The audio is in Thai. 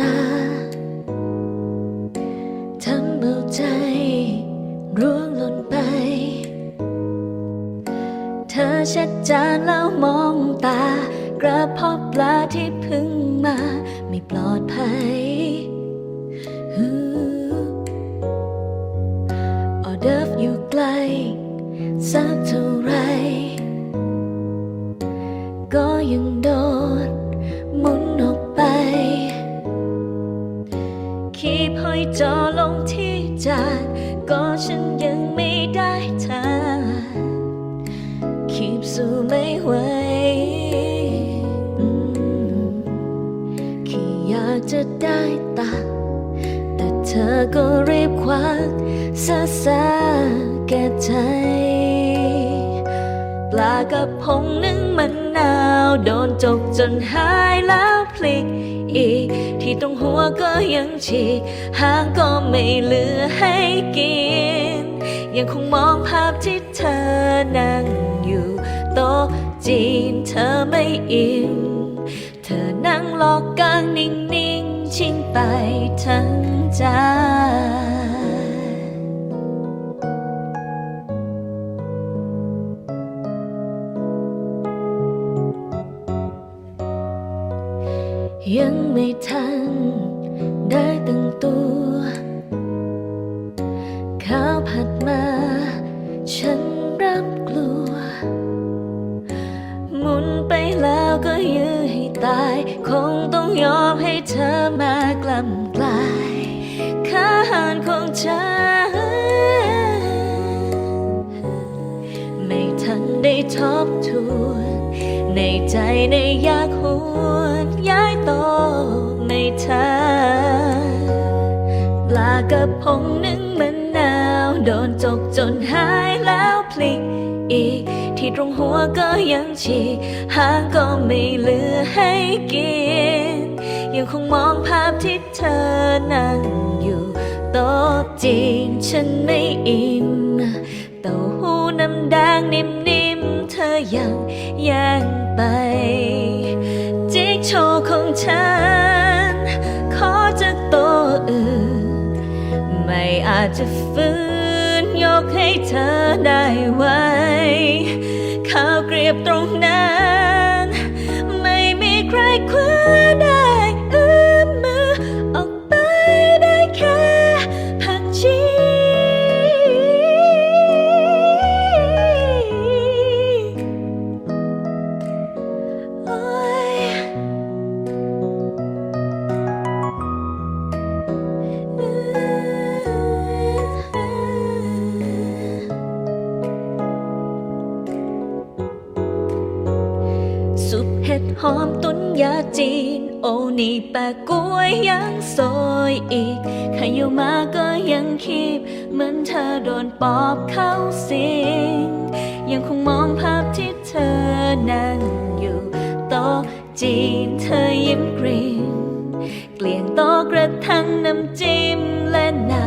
ตาทำเอาใจร่วงหล่นไป เธอชัดจานแล้วมองตา กระพาะปลาที่พึ่งมา ไม่ปลอดภัยออเดิฟอยู่ไกลสัก คีบห้อยจอลงที่จานก็ฉันยังไม่ได้ทานคีบสู้ไม่ไหวแค่อยากจะได้ตังค์แต่เธอก็รีบควักซาซาแก่ใจปลากระพงนึ่งมะนาว โดนจกจนหายแล้วพลิก อีก ที่ตรงหัวก็ยังฉีกหางก็ไม่เหลือให้กิน ยังคงมองภาพที่เธอนั่งอยู่โต๊ะจีนเธอไม่อิ่มเธอนั่งหลอกกางนิ่งๆชิงไปทั้งใจ ยังไม่ทันได้ตั้งตัว ข้าวผัดมา ฉันริ่มกลัว หมุนไปแล้วก็ยื้อให้ตาย คงต้องยอมให้เธอมากล่ำกลายข้าหารของฉัน ไม่ทันได้ทบทวน ในใจในอยากหวน กระพงหนึ่งมะนหนาว โดนจกจนหายแล้วพลิกอีก ที่ตรงหัวก็ยังฉีกหางก็ไม่เหลือให้กิน ยังคงมองภาพที่เธอนั่งอยู่โต๊ะจีนฉันไม่อินเต้าหู้น้ำแดงนิ่มๆ เธอยังแย่งไป จะฟื้นยกให้เธอได้ไวข้าวเกรียบตรงนั้น ไม่มีใครคว้า หอมตุ้นยาจีน โอนี่แปะกล้วยยังซอยอีกขยามาก็ยังคีบ เหมือนเธอโดนปอบเข้าสิง ยังคงมองภาพที่เธอนั่งอยู่โต๊ะจีนเธอยิ้มกริมเกลี่ยงโต๊ะกระทั่งน้ำจิ้มและน้ำ